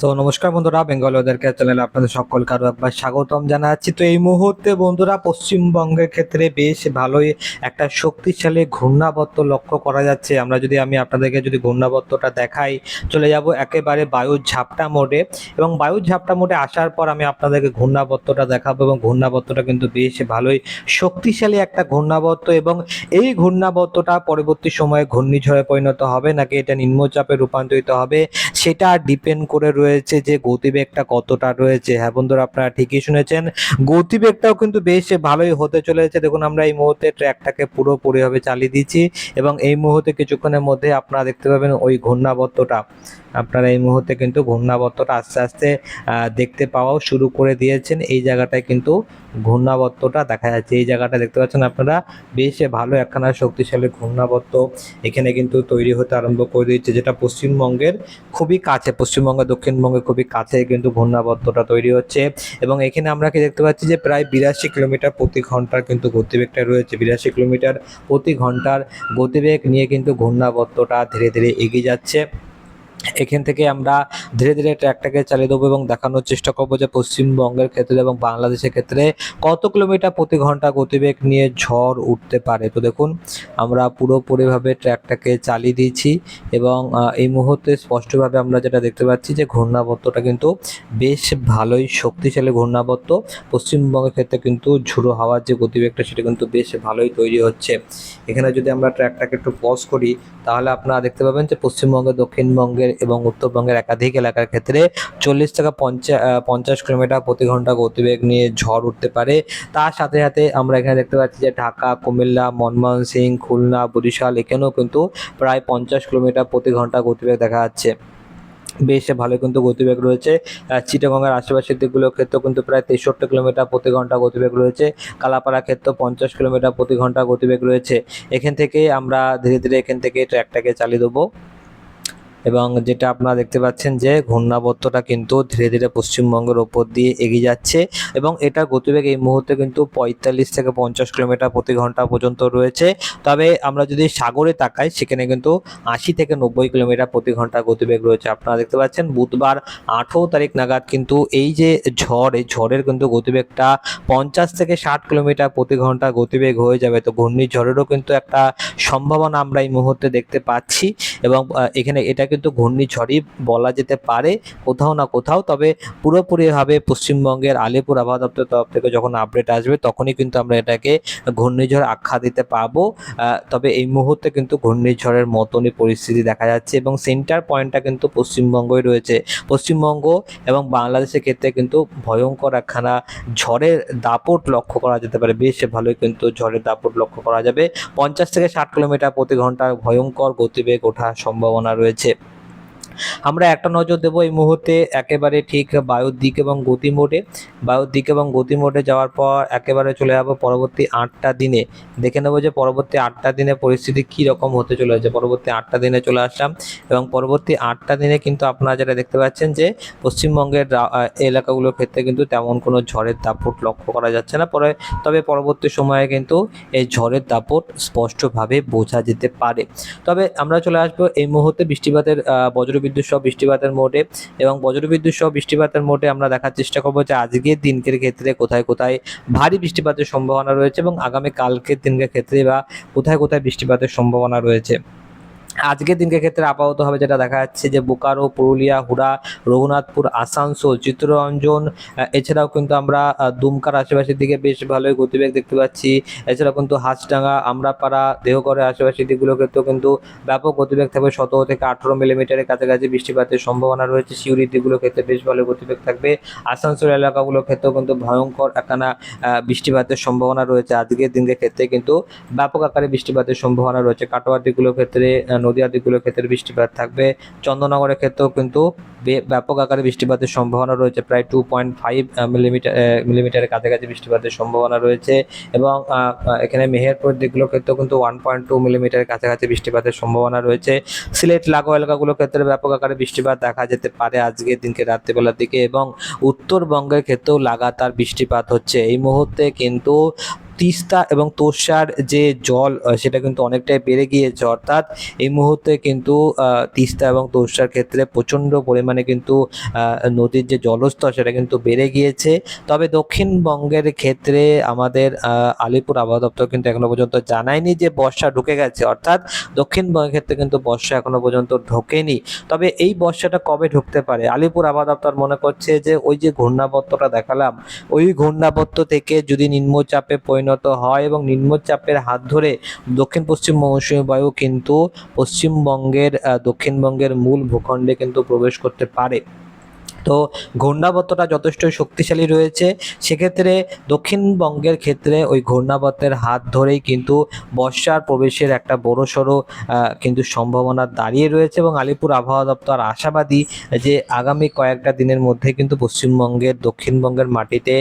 তো নমস্কার বন্ধুরা বেঙ্গল ওদেরকে চ্যানেলে আপনাদের সকলকে আরও একবার স্বাগতম জানাচ্ছি। তো এই মুহূর্তে বন্ধুরা, পশ্চিমবঙ্গের ক্ষেত্রে বেশ ভালোই একটা শক্তিশালী ঘূর্ণাবর্ত লক্ষ্য করা যাচ্ছে। আমরা যদি, আমি আপনাদেরকে যদি ঘূর্ণাবর্তটা দেখাই, চলে যাব একেবারে বায়ুর ঝাপটা মোডে। এবং বায়ুর ঝাপটা মোডে আসার পর আমি আপনাদেরকে ঘূর্ণাবর্তটা দেখাবো এবং ঘূর্ণাবর্তটা কিন্তু বেশ ভালোই শক্তিশালী একটা ঘূর্ণাবর্ত এবং এই ঘূর্ণাবর্তটা পরবর্তী সময়ে ঘূর্ণিঝড়ে পরিণত হবে, নাকি এটা নিম্নচাপে রূপান্তরিত হবে, সেটা ডিপেন্ড করে রয়েছে যে গতিবেগটা কতটা রয়েছে। হ্যাঁ বন্ধুরা, আপনারা ঠিকই শুনেছেন। গতিবেগটাও কিন্তু বেশ ভালোই হতে চলেছে। দেখুন, আমরা এই মুহূর্তে ট্র্যাকটাকে পুরোপুরিভাবে চালিয়ে দিচ্ছি এবং এই মুহূর্তে কিছুক্ষণের মধ্যে আপনারা দেখতে পাবেন ওই ঘূর্ণাবর্তটা। আপনারা এই মুহূর্তে কিন্তু ঘূর্ণাবর্তটা আস্তে আস্তে দেখতে পাওয়াও শুরু করে দিয়েছেন। এই জায়গাটায় কিন্তু ঘূর্ণাবর্তটা দেখা যাচ্ছে। এই জায়গাটা দেখতে পাচ্ছেন আপনারা, বেশ ভালো একখানা শক্তিশালী ঘূর্ণাবর্ত এখানে কিন্তু তৈরি হতে আরম্ভ করে দিয়েছে, যেটা পশ্চিমবঙ্গের খুবই কাছে, পশ্চিমবঙ্গের, দক্ষিণবঙ্গের খুবই কাছে কিন্তু ঘূর্ণাবর্তটা তৈরি হচ্ছে। এবং এখানে আমরা কি দেখতে পাচ্ছি যে প্রায় বিরাশি কিলোমিটার প্রতি ঘণ্টার কিন্তু গতিবেগটা রয়েছে। বিরাশি কিলোমিটার প্রতি ঘণ্টার গতিবেগ নিয়ে কিন্তু ঘূর্ণাবর্তটা ধীরে ধীরে এগিয়ে যাচ্ছে। এখান থেকে আমরা ধীরে ধীরে ট্র্যাকটাকে চালিয়ে দেবো এবং দেখানোর চেষ্টা করব যে পশ্চিমবঙ্গের ক্ষেত্রে এবং বাংলাদেশের ক্ষেত্রে কত কিলোমিটার প্রতি ঘণ্টা গতিবেগ নিয়ে ঝড় উঠতে পারে। তো দেখুন, আমরা পুরোপুরিভাবে ট্র্যাকটাকে চালিয়ে দিয়েছি এবং এই মুহূর্তে স্পষ্টভাবে আমরা যেটা দেখতে পাচ্ছি যে ঘূর্ণাবর্তটা কিন্তু বেশ ভালোই শক্তিশালী ঘূর্ণাবর্ত। পশ্চিমবঙ্গের ক্ষেত্রে কিন্তু ঝুড়ো হাওয়ার যে গতিবেগটা সেটা কিন্তু বেশ ভালোই তৈরি হচ্ছে। এখানে যদি আমরা ট্র্যাকটাকে একটু পজ করি, তাহলে আপনারা দেখতে পাবেন যে পশ্চিমবঙ্গের দক্ষিণবঙ্গের এবং উত্তরবঙ্গের একাধিক এলাকার ক্ষেত্রে চল্লিশ থেকে পঞ্চাশ পঞ্চাশ কিলোমিটার প্রতি ঘণ্টা গতিবেগ নিয়ে ঝড় উঠতে পারে। তার সাথে সাথে আমরা এখানে দেখতে পাচ্ছি যে ঢাকা, কুমিল্লা, মনমোহন সিং, খুলনা, বরিশাল এখানেও কিন্তু প্রায় পঞ্চাশ কিলোমিটার প্রতি ঘণ্টা গতিবেগ দেখা যাচ্ছে। বেশ ভালো কিন্তু গতিবেগ রয়েছে। চিটাগংয়ের আশেপাশের দিকগুলোর ক্ষেত্রেও কিন্তু প্রায় তেষট্টি কিলোমিটার প্রতি ঘণ্টা গতিবেগ রয়েছে। কালাপাড়া ক্ষেত্রেও পঞ্চাশ কিলোমিটার প্রতি ঘণ্টা গতিবেগ রয়েছে। এখান থেকে আমরা ধীরে ধীরে এখান থেকে ট্র্যাকটাকে চালিয়ে দেবো। এবং যেটা আপনারা দেখতে পাচ্ছেন যে ঘূর্ণাবর্তটা কিন্তু ধীরে ধীরে পশ্চিমবঙ্গের ওপর দিয়ে এগিয়ে যাচ্ছে এবং এটা গতিবেগ এই মুহূর্তে কিন্তু পঁয়তাল্লিশ থেকে পঞ্চাশ কিলোমিটার প্রতি ঘণ্টা পর্যন্ত রয়েছে। তবে আমরা যদি সাগরে তাকাই, সেখানে কিন্তু আশি থেকে নব্বই কিলোমিটার প্রতি ঘণ্টা গতিবেগ রয়েছে। আপনারা দেখতে পাচ্ছেন বুধবার আঠেরো তারিখ নাগাদ কিন্তু এই যে ঝড়, এই ঝড়ের কিন্তু গতিবেগটা পঞ্চাশ থেকে ষাট কিলোমিটার প্রতি ঘণ্টা গতিবেগ হয়ে যাবে। তো ঘূর্ণিঝড়েরও কিন্তু একটা সম্ভাবনা আমরা এই মুহূর্তে দেখতে পাচ্ছি এবং এখানে এটা কিন্তু ঘূর্ণিঝড়ই বলা যেতে পারে কোথাও না কোথাও। তবে পুরোপুরিভাবে পশ্চিমবঙ্গের আলিপুর আবহাওয়া দপ্তরের তরফ থেকে যখন আপডেট আসবে, তখনই কিন্তু আমরা এটাকে ঘূর্ণিঝড় আখ্যা দিতে পারব। তবে এই মুহূর্তে কিন্তু ঘূর্ণিঝড়ের মতনই পরিস্থিতি দেখা যাচ্ছে এবং সেন্টার পয়েন্টটা কিন্তু পশ্চিমবঙ্গই রয়েছে। পশ্চিমবঙ্গ এবং বাংলাদেশের ক্ষেত্রে কিন্তু ভয়ঙ্কর একখানা ঝড়ের দাপট লক্ষ্য করা যেতে পারে। বেশ ভালোই কিন্তু ঝড়ের দাপট লক্ষ্য করা যাবে। পঞ্চাশ থেকে ষাট কিলোমিটার প্রতি ঘণ্টার ভয়ঙ্কর গতিবেগ ওঠার সম্ভাবনা রয়েছে। আমরা একটা নজর দেবো এই মুহূর্তে একেবারে ঠিক বায়ুর দিক এবং গতি মোডে বায়ুর দিক এবং গতি মোডে যাওয়ার পর একেবারে চলে যাব পরবর্তী আটটা দিনে। দেখে নেব যে পরবর্তী আটটা দিনে পরিস্থিতি কী রকম হতে চলেছে। পরবর্তী আটটা দিনে চলে আসলাম এবং পরবর্তী আটটা দিনে কিন্তু আপনারা যেটা দেখতে পাচ্ছেন যে পশ্চিমবঙ্গের এলাকাগুলোর ক্ষেত্রে কিন্তু তেমন কোনো ঝড়ের দাপট লক্ষ্য করা যাচ্ছে না। পরে তবে পরবর্তী সময়ে কিন্তু এই ঝড়ের দাপট স্পষ্টভাবে বোঝা যেতে পারে। তবে আমরা চলে আসব এই মুহূর্তে বৃষ্টিপাতের আহ, বজ্রবিদ্যুৎ সহ বৃষ্টিপাতের মোটে এবং বজ্রবিদ্যুৎ সহ বৃষ্টিপাতের মোটে আমরা দেখার চেষ্টা করব যে আজকের দিনকের ক্ষেত্রে কোথায় কোথায় ভারী বৃষ্টিপাতের সম্ভাবনা রয়েছে এবং আগামী কালকের দিনকের ক্ষেত্রে বা কোথায় কোথায় বৃষ্টিপাতের সম্ভাবনা রয়েছে। আজকের দিনকে ক্ষেত্রে আপাতত হবে যেটা দেখা যাচ্ছে যে বোকারো পুরুলিয়া হুড়া রঘুনাথপুর আসানসোল চিত্তরঞ্জন আহ, এছাড়াও কিন্তু আমরা দুমকার আশেপাশের দিকে বেশ ভালোই গতিবেগ দেখতে পাচ্ছি। এছাড়াও কিন্তু হাঁসডাঙ্গা আমরাপাড়া দেহগড়ের আশেপাশের দিকগুলোর ক্ষেত্রেও কিন্তু ব্যাপক গতিবেগ থাকবে। সতেরো থেকে আঠেরো মিলিমিটারের কাছাকাছি বৃষ্টিপাতের সম্ভাবনা রয়েছে। সিউড়ির দিকগুলোর ক্ষেত্রে বেশ ভালো গতিবেগ থাকবে। আসানসোল এলাকাগুলোর ক্ষেত্রেও কিন্তু ভয়ঙ্কর একখানা বৃষ্টিপাতের সম্ভাবনা রয়েছে। আজকের দিনের ক্ষেত্রে কিন্তু ব্যাপক আকারে বৃষ্টিপাতের সম্ভাবনা রয়েছে। কাটোয়ার দিকগুলোর ক্ষেত্রে আহ, নদীয়ার দিকগুলোর ক্ষেত্রে বৃষ্টিপাত থাকবে। চন্দননগরের ক্ষেত্রেও কিন্তু ব্যাপক আকারে বৃষ্টিপাতের সম্ভাবনা রয়েছে। প্রায় টু পয়েন্ট ফাইভ মিলিমিটার মিলিমিটারের কাছাকাছি বৃষ্টিপাতের সম্ভাবনা রয়েছে এবং এখানে মেহেরপুর দিকগুলোর ক্ষেত্রেও কিন্তু ওয়ান পয়েন্ট টু মিলিমিটারের কাছাকাছি বৃষ্টিপাতের সম্ভাবনা রয়েছে। সিলেট লাগোয়া এলাকাগুলোর ক্ষেত্রে ব্যাপক আকারে বৃষ্টিপাত দেখা যেতে পারে আজকের দিনকে রাত্রিবেলার দিকে এবং উত্তরবঙ্গের ক্ষেত্রেও লাগাতার বৃষ্টিপাত হচ্ছে। এই মুহূর্তে কিন্তু তিস্তা এবং তোর্ষার যে জল সেটা কিন্তু অনেকটাই বেড়ে গিয়েছে। অর্থাৎ এই মুহূর্তে কিন্তু তিস্তা এবং তোর্ষার ক্ষেত্রে প্রচণ্ড পরিমাণে কিন্তু নদীর যে জলস্তর, সেটা কিন্তু বেড়ে গিয়েছে। তবে দক্ষিণবঙ্গের ক্ষেত্রে আমাদের আলিপুর আবহাওয়া দপ্তর কিন্তু এখনও পর্যন্ত জানায়নি যে বর্ষা ঢুকে গেছে। অর্থাৎ দক্ষিণবঙ্গের ক্ষেত্রে কিন্তু বর্ষা এখনও পর্যন্ত ঢোকেনি। তবে এই বর্ষাটা কবে ঢুকতে পারে? আলিপুর আবহাওয়া দপ্তর মনে করছে যে, ওই যে ঘূর্ণাবর্তটা দেখালাম, ওই ঘূর্ণাবর্ত থেকে যদি নিম্নচাপে পরিণত হয় এবং নিম্নচাপের হাত ধরে দক্ষিণ পশ্চিম মৌসুমী বায়ু কিন্তু পশ্চিমবঙ্গের দক্ষিণবঙ্গের মূল ভূখণ্ডে কিন্তু প্রবেশ করতে পারে। তো ঘূর্ণাবর্তটা যথেষ্ট শক্তিশালী রয়েছে। সেক্ষেত্রে দক্ষিণবঙ্গের ক্ষেত্রে ওই ঘূর্ণাবর্তের হাত ধরেই কিন্তু বর্ষার প্রবেশের একটা বড়সড় কিন্তু সম্ভাবনা দাঁড়িয়ে রয়েছে এবং আলিপুর আবহাওয়া দপ্তর আশাবাদী যে আগামী কয়েকটা দিনের মধ্যে কিন্তু পশ্চিমবঙ্গের, দক্ষিণবঙ্গের মাটিতে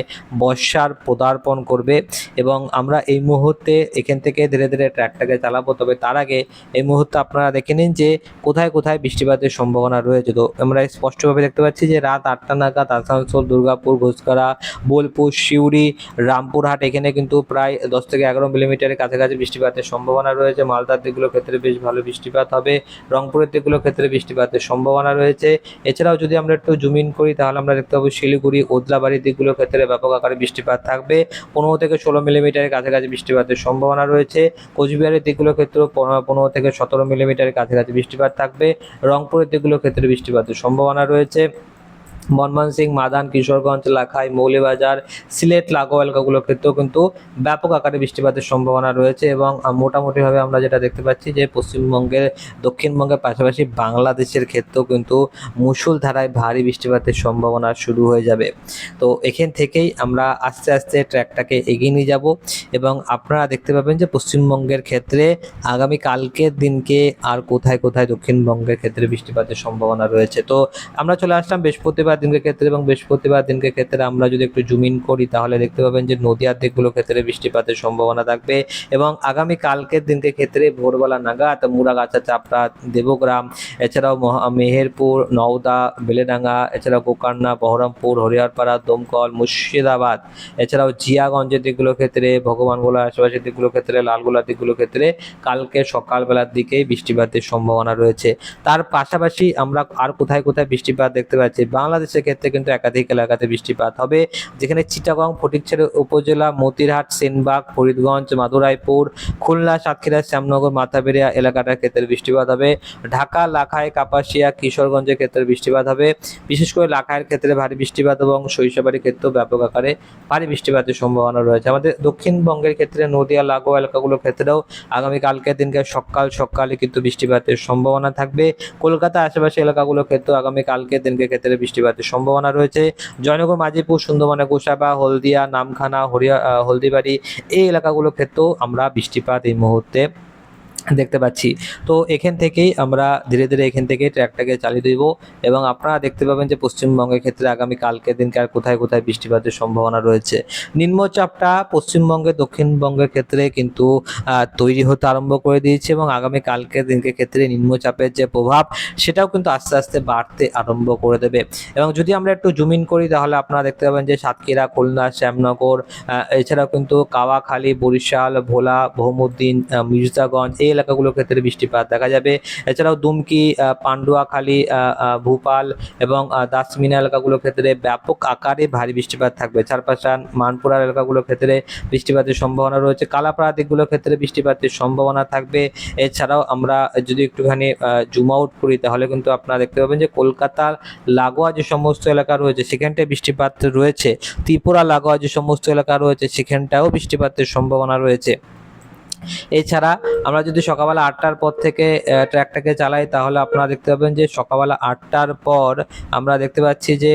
বর্ষার পদার্পণ করবে এবং আমরা এই মুহূর্তে এখান থেকে ধীরে ধীরে ট্র্যাকটাকে চালাবো। তবে তার আগে এই মুহূর্তে আপনারা দেখে নিন যে কোথায় কোথায় বৃষ্টিপাতের সম্ভাবনা রয়েছে। তো আমরা স্পষ্টভাবে দেখতে পাচ্ছি যে রাত আটটা নাগাদ আসানসোল, দুর্গাপুর, ঘোষকরা, বোলপুর, সিউড়ি, রামপুরহাট, এখানে কিন্তু প্রায় দশ থেকে এগারো মিলিমিটারের কাছাকাছি বৃষ্টিপাতের সম্ভাবনা রয়েছে। মালদার দিকগুলোর ক্ষেত্রে বেশ ভালো বৃষ্টিপাত হবে। রংপুরের দিকগুলোর ক্ষেত্রে বৃষ্টিপাতের সম্ভাবনা রয়েছে। এছাড়াও যদি আমরা একটু জুমিন করি, তাহলে আমরা দেখতে পাবো শিলিগুড়ি, ওদলাবাড়ির দিকগুলোর ক্ষেত্রে ব্যাপক আকারে বৃষ্টিপাত থাকবে। পনেরো থেকে ষোলো মিলিমিটারের কাছাকাছি বৃষ্টিপাতের সম্ভাবনা রয়েছে। কোচবিহারের দিকগুলোর ক্ষেত্রেও পনেরো থেকে সতেরো মিলিমিটারের কাছাকাছি বৃষ্টিপাত থাকবে। রংপুরের দিকগুলোর ক্ষেত্রে বৃষ্টিপাতের সম্ভাবনা রয়েছে। ময়মনসিং মাদান, কিশোরগঞ্জ, লাখাই, মৌলিবাজার, সিলেট, লাগোয়া এলাকাগুলোর ক্ষেত্রেও কিন্তু ব্যাপক আকারে বৃষ্টিপাতের সম্ভাবনা রয়েছে এবং মোটামুটিভাবে আমরা যেটা দেখতে পাচ্ছি যে পশ্চিমবঙ্গের, দক্ষিণবঙ্গের পাশাপাশি বাংলাদেশের ক্ষেত্রেও কিন্তু মুষলধারায় ভারী বৃষ্টিপাতের সম্ভাবনা শুরু হয়ে যাবে। তো এখান থেকেই আমরা আস্তে আস্তে ট্র্যাকটাকে এগিয়ে নিয়ে যাব এবং আপনারা দেখতে পাবেন যে পশ্চিমবঙ্গের ক্ষেত্রে আগামী কালকের দিনকে আর কোথায় কোথায় দক্ষিণবঙ্গের ক্ষেত্রে বৃষ্টিপাতের সম্ভাবনা রয়েছে। তো আমরা চলে আসলাম বৃহস্পতিবার দিনকে ক্ষেত্রে এবং বৃহস্পতিবার দিনকে ক্ষেত্রে আমরা যদি একটু জুমিন করি, তাহলে দেখতে পাবেন যে নদীয়ার দিকগুলোর ক্ষেত্রে বৃষ্টিপাতের সম্ভাবনা থাকবে এবং আগামী কালকের দিনকে ক্ষেত্রে ভোরবেলা নাগাদ মুড়াগাছা, চাপড়া, দেবগ্রাম, এছাড়াও মহা- মেহেরপুর, নওদা, বেলেডাঙ্গা, এছাড়াও গোকর্ণা বহরমপুর, হরিহরপাড়া, দমকল, মুর্শিদাবাদ, এছাড়াও জিয়াগঞ্জের দিকগুলোর ক্ষেত্রে, ভগবানগোলা আশেপাশের দিকগুলোর ক্ষেত্রে, লালগোলার দিকগুলোর ক্ষেত্রে কালকে সকালবেলার দিকেই বৃষ্টিপাতের সম্ভাবনা রয়েছে। তার পাশাপাশি আমরা আর কোথায় কোথায় বৃষ্টিপাত দেখতে পাচ্ছি? বাংলাদেশের ক্ষেত্রে কিন্তু একাধিক এলাকাতে বৃষ্টিপাত হবে। যেখানে চিটাগং, ফটিকছড়ি উপজেলা, মতিরহাট, সেনবাগ, ফরিদগঞ্জ, মাদুরাইপুর, খুলনা, সাতক্ষীরা, শ্যামনগর, মাথাবেরিয়া এলাকাটার ক্ষেত্রে বৃষ্টিপাত হবে। ঢাকা লাখায় কাপাসিয়া, কিশোরগঞ্জের ক্ষেত্রে বৃষ্টিপাত হবে। বিশেষ করে লাখাইয়ের ক্ষেত্রে ভারী বৃষ্টিপাত এবং শৈশবাড়ির ক্ষেত্রেও ব্যাপক আকারে ভারী বৃষ্টিপাতের সম্ভাবনা রয়েছে। আমাদের দক্ষিণবঙ্গের ক্ষেত্রে নদিয়া, লাগোয়া এলাকাগুলোর ক্ষেত্রেও আগামী কালকের দিনকে সকাল সকালে কিন্তু বৃষ্টিপাতের সম্ভাবনা থাকবে। কলকাতা আশেপাশে এলাকাগুলোর ক্ষেত্রেও আগামী কালকের দিনকে ক্ষেত্রে বৃষ্টিপাতের সম্ভাবনা রয়েছে। জয়নগর মাঝিপুর সুন্দরবনে গোসাবা, হলদিয়া, নামখানা, হরিয়া হলদিবাড়ি এই এলাকাগুলোর ক্ষেত্রেও আমরা বৃষ্টিপাত এই মুহূর্তে দেখতে পাচ্ছি। তো এখান থেকেই আমরা ধীরে ধীরে এখান থেকে ট্র্যাকটাকে চালিয়ে দেব এবং আপনারা দেখতে পাবেন যে পশ্চিমবঙ্গের ক্ষেত্রে আগামী কালকের দিনকে আর কোথায় কোথায় বৃষ্টিপাতের সম্ভাবনা রয়েছে। নিম্নচাপটা পশ্চিমবঙ্গের দক্ষিণবঙ্গের ক্ষেত্রে কিন্তু তৈরি হতে আরম্ভ করে দিয়েছে এবং আগামী কালকের দিনকে ক্ষেত্রে নিম্নচাপের যে প্রভাব, সেটাও কিন্তু আস্তে আস্তে বাড়তে আরম্ভ করে দেবে। এবং যদি আমরা একটু জুমিন করি, তাহলে আপনারা দেখতে পাবেন যে সাতক্ষীরা, খুলনা, শ্যামনগর এছাড়াও কিন্তু কাওয়াখালী, বরিশাল, ভোলা, বহুমুদ্দিন মির্জাগঞ্জ এই এলাকাগুলোর ক্ষেত্রে বৃষ্টিপাত দেখা যাবে। এছাড়াও দুমকি পান্ডুয়াখালী ভূপাল এবং দাসমিনা এলাকাগুলোর ক্ষেত্রে ব্যাপক আকারে ভারী বৃষ্টিপাত থাকবে। চারপাশান মানপুরার এলাকাগুলোর ক্ষেত্রে বৃষ্টিপাতের সম্ভাবনা রয়েছে। কালাপাড়া দিকগুলোর ক্ষেত্রে বৃষ্টিপাতের সম্ভাবনা থাকবে। এছাড়াও আমরা যদি একটুখানি জুম আউট করি, তাহলে কিন্তু আপনারা দেখতে পাবেন যে কলকাতার লাগোয়া যে সমস্ত এলাকা রয়েছে, সেখানটায় বৃষ্টিপাত রয়েছে। ত্রিপুরা লাগোয়া যে সমস্ত এলাকা রয়েছে সেখানটাও বৃষ্টিপাতের সম্ভাবনা রয়েছে। এছাড়া আমরা যদি সকালবেলা আটটার পর থেকে ট্র্যাকটাকে চালাই তাহলে আপনারা দেখতে পাবেন যে সকালবেলা আটটার পর আমরা দেখতে পাচ্ছি যে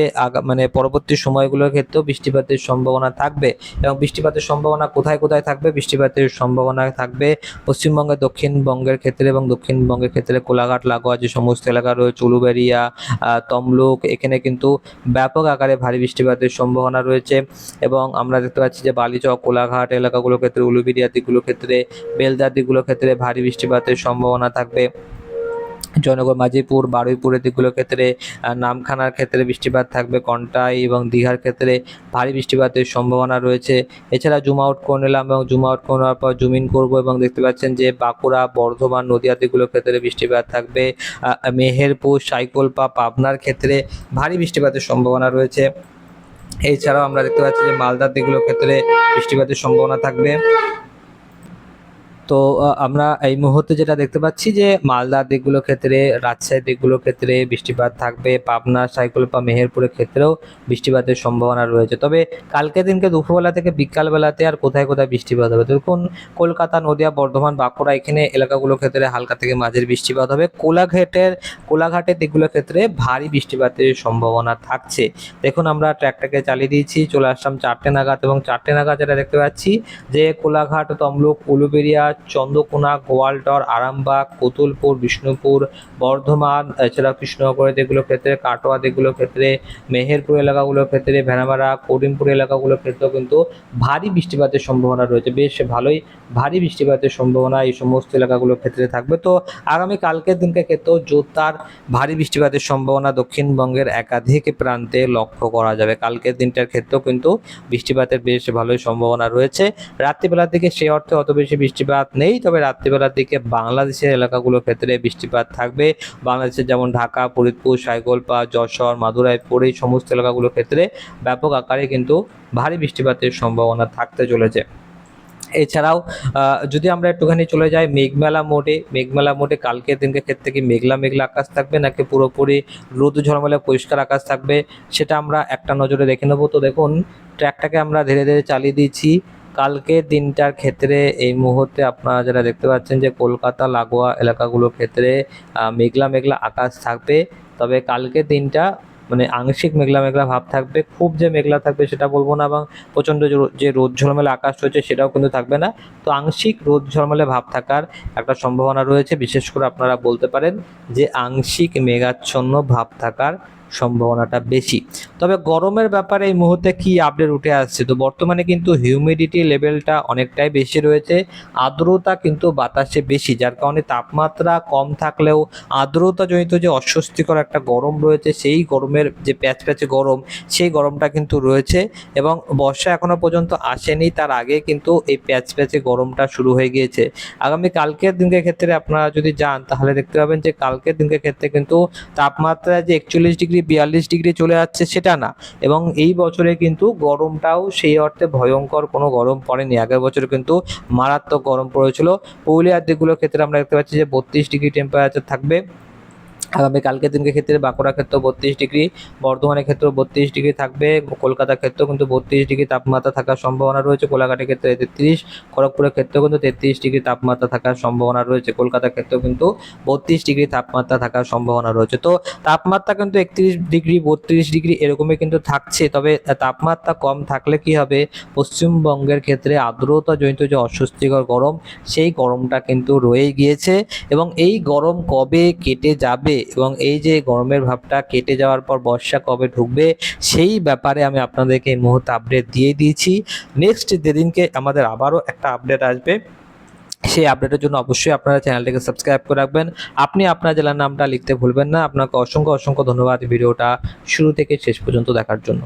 মানে পরবর্তী সময়গুলোর ক্ষেত্রেও বৃষ্টিপাতের সম্ভাবনা থাকবে এবং বৃষ্টিপাতের সম্ভাবনা কোথায় কোথায় থাকবে? বৃষ্টিপাতের সম্ভাবনা থাকবে পশ্চিমবঙ্গের দক্ষিণবঙ্গের ক্ষেত্রে এবং দক্ষিণবঙ্গের ক্ষেত্রে কোলাঘাট লাগোয়া যে সমস্ত এলাকা রয়েছে উলুবেড়িয়া আহ, তমলুক এখানে কিন্তু ব্যাপক আকারে ভারী বৃষ্টিপাতের সম্ভাবনা রয়েছে এবং আমরা দেখতে পাচ্ছি যে বালিচক কোলাঘাট এলাকাগুলোর ক্ষেত্রে উলুবেড়িয়া দিকগুলোর ক্ষেত্রে বেলদার দিকগুলোর ক্ষেত্রে ভারী বৃষ্টিপাতের সম্ভাবনা থাকবে। জয়নগর মাঝিপুর, বারুইপুরের দিকগুলোর ক্ষেত্রে নামখানার ক্ষেত্রে বৃষ্টিপাত থাকবে, কন্টাই এবং দীঘার ক্ষেত্রে ভারী বৃষ্টিপাতের সম্ভাবনা রয়েছে। এছাড়া জুম আউট করে নিলাম এবং জুম আউট করার পর জুম ইন করব এবং দেখতে পাচ্ছেন যে বাঁকুড়া, বর্ধমান নদীয়া দিকগুলোর ক্ষেত্রে বৃষ্টিপাত থাকবে। মেহেরপুর, সাইকলপা, পাবনার ক্ষেত্রে ভারী বৃষ্টিপাতের সম্ভাবনা রয়েছে। এছাড়াও আমরা দেখতে পাচ্ছি যে মালদার দিকগুলোর ক্ষেত্রে বৃষ্টিপাতের সম্ভাবনা থাকবে। তো আমরা এই মুহূর্তে যেটা দেখতে পাচ্ছি যে মালদার দিকগুলোর ক্ষেত্রে, রাজশাহীর দিকগুলোর ক্ষেত্রে বৃষ্টিপাত থাকবে, পাবনা, সাইকেল বা মেহেরপুরের ক্ষেত্রেও বৃষ্টিপাতের সম্ভাবনা রয়েছে। তবে কালকে দিনকে দুপুরবেলা থেকে বিকালবেলাতে আর কোথায় কোথায় বৃষ্টিপাত হবে? দেখুন, কলকাতা, নদিয়া, বর্ধমান, বাঁকুড়া, এখানে এলাকাগুলোর ক্ষেত্রে হালকা থেকে মাঝের বৃষ্টিপাত হবে। কোলাঘাটের কোলাঘাটের দিকগুলোর ক্ষেত্রে ভারী বৃষ্টিপাতের সম্ভাবনা থাকছে। দেখুন, আমরা ট্র্যাকটাকে চালিয়ে দিয়েছি, চলে আসলাম চারটে নাগাদ এবং চারটে নাগাদ যেটা দেখতে পাচ্ছি যে কোলাঘাট, তমলুক, উলুবেড়িয়া চন্দ্রকোনা, গোয়ালটর, আরামবাগ, কতুলপুর, বিষ্ণুপুর, বর্ধমান এছাড়া কৃষ্ণনগরের দিকগুলোর ক্ষেত্রে, কাটোয়া দিকগুলোর ক্ষেত্রে, মেহেরপুর এলাকাগুলোর ক্ষেত্রে ভেড়ামারা করিমপুর এলাকাগুলোর ক্ষেত্রেও কিন্তু ভারী বৃষ্টিপাতের সম্ভাবনা রয়েছে। বেশ ভালোই ভারী বৃষ্টিপাতের সম্ভাবনা এই সমস্ত এলাকাগুলোর ক্ষেত্রে থাকবে। তো আগামী কালকের দিনকে ক্ষেত্রেও জোরদার ভারী বৃষ্টিপাতের সম্ভাবনা দক্ষিণবঙ্গের একাধিক প্রান্তে লক্ষ্য করা যাবে। কালকের দিনটার ক্ষেত্রেও কিন্তু বৃষ্টিপাতের বেশ ভালোই সম্ভাবনা রয়েছে। রাত্রিবেলার দিকে সে অর্থে অত বেশি বৃষ্টিপাত নেই। তবে রাত্রিবেলার দিকে বাংলাদেশের এলাকাগুলোর ক্ষেত্রে বৃষ্টিপাত থাকবে। বাংলাদেশের যেমন ঢাকা, ফরিদপুর, সাইগোলপা, যশোর মাদুরাইপুর এই সমস্ত এলাকাগুলোর ক্ষেত্রে ব্যাপক আকারে কিন্তু ভারী বৃষ্টিপাতের সম্ভাবনা থাকতে চলেছে। এছাড়াও যদি আমরা একটুখানি চলে যাই, মেঘমেলা মোডে মেঘমেলা মোডে কালকের দিনকে ক্ষেত্রে কি মেঘলা মেঘলা আকাশ থাকবে নাকি পুরোপুরি রোদ ঝলমলে পরিষ্কার আকাশ থাকবে, সেটা আমরা একটা নজরে দেখে নেব। তো দেখুন, ট্র্যাকটাকে আমরা ধীরে ধীরে চালিয়ে দিচ্ছি কালকের দিনটার ক্ষেত্রে এই মুহূর্তে আপনারা যারা দেখতে পাচ্ছেন যে কলকাতা, লাগোয়া এলাকাগুলোর ক্ষেত্রে মেঘলা মেঘলা আকাশ থাকবে। তবে কালকের দিনটা মানে আংশিক মেঘলা মেঘলা ভাব থাকবে। খুব যে মেঘলা থাকবে সেটা বলব না এবং প্রচণ্ড যে রোদ ঝলমলে আকাশ রয়েছে সেটাও কিন্তু থাকবে না। তো আংশিক রোদ ঝলমেলে ভাব থাকার একটা সম্ভাবনা রয়েছে। বিশেষ করে আপনারা বলতে পারেন যে আংশিক মেঘাচ্ছন্ন ভাব থাকার সম্ভাবনাটা বেশি। তবে গরমের ব্যাপারে এই মুহূর্তে কি আপডেট উঠে আসছে? তো বর্তমানে কিন্তু হিউমিডিটি লেভেলটা অনেকটাই বেশি রয়েছে। আর্দ্রতা কিন্তু বাতাসে বেশি, যার কারণে তাপমাত্রা কম থাকলেও আর্দ্রতাজনিত যে অস্বস্তিকর একটা গরম রয়েছে, সেই গরমের যে প্যাচ প্যাচে গরম, সেই গরমটা কিন্তু রয়েছে এবং বর্ষা এখনও পর্যন্ত আসেনি। তার আগে কিন্তু এই প্যাচ প্যাচে গরমটা শুরু হয়ে গিয়েছে। আগামী কালকের দিনকে ক্ষেত্রে আপনারা যদি যান, তাহলে দেখতে পাবেন যে কালকের দিনকে ক্ষেত্রে কিন্তু তাপমাত্রা যে একচল্লিশ ডিগ্রি বিয়াল্লিশ ডিগ্রি চলে যাচ্ছে সেটা না। এবং এই বছরে কিন্তু গরমটাও সেই অর্থে ভয়ঙ্কর, কোনো গরম পড়েনি। আগের বছর কিন্তু মারাত্মক গরম পড়েছিল। পুরুলিয়ার দিকগুলোর ক্ষেত্রে আমরা দেখতে পাচ্ছি যে বত্রিশ ডিগ্রি টেম্পারেচার থাকবে। আগামী কালকের দিনকে ক্ষেত্রে বাঁকুড়া ক্ষেত্রেও বত্রিশ ডিগ্রি, বর্ধমানের ক্ষেত্রেও বত্রিশ ডিগ্রি থাকবে, কলকাতার ক্ষেত্রেও কিন্তু বত্রিশ ডিগ্রি তাপমাত্রা থাকার সম্ভাবনা রয়েছে, কোলাঘাটের ক্ষেত্রে তেত্রিশ, খড়গপুরের ক্ষেত্রেও কিন্তু তেত্রিশ ডিগ্রি তাপমাত্রা থাকার সম্ভাবনা রয়েছে, কলকাতার ক্ষেত্রেও কিন্তু বত্রিশ ডিগ্রি তাপমাত্রা থাকার সম্ভাবনা রয়েছে। তো তাপমাত্রা কিন্তু একত্রিশ ডিগ্রি, বত্রিশ ডিগ্রি এরকমই কিন্তু থাকছে, তবে তাপমাত্রা কম থাকলে কি হবে? পশ্চিমবঙ্গের ক্ষেত্রে আর্দ্রতা জনিত যে অস্বস্তিকর গরম, সেই গরমটা কিন্তু রয়ে গিয়েছে এবং এই গরম কবে কেটে যাবে এবং এই যে গরমের ভাবটা কেটে যাওয়ার পর বর্ষা কবে ঢুকবে, সেই ব্যাপারে আমি আপনাদেরকে এই মুহূর্তে আপডেট দিয়ে দিয়েছি। নেক্সট যেদিনকে আমাদের আবারও একটা আপডেট আসবে, সেই আপডেটের জন্য অবশ্যই আপনারা চ্যানেলটিকে সাবস্ক্রাইব করে রাখবেন। আপনি আপনার জেলার নামটা লিখতে ভুলবেন না। আপনাকে অসংখ্য অসংখ্য ধন্যবাদ ভিডিওটা শুরু থেকে শেষ পর্যন্ত দেখার জন্য।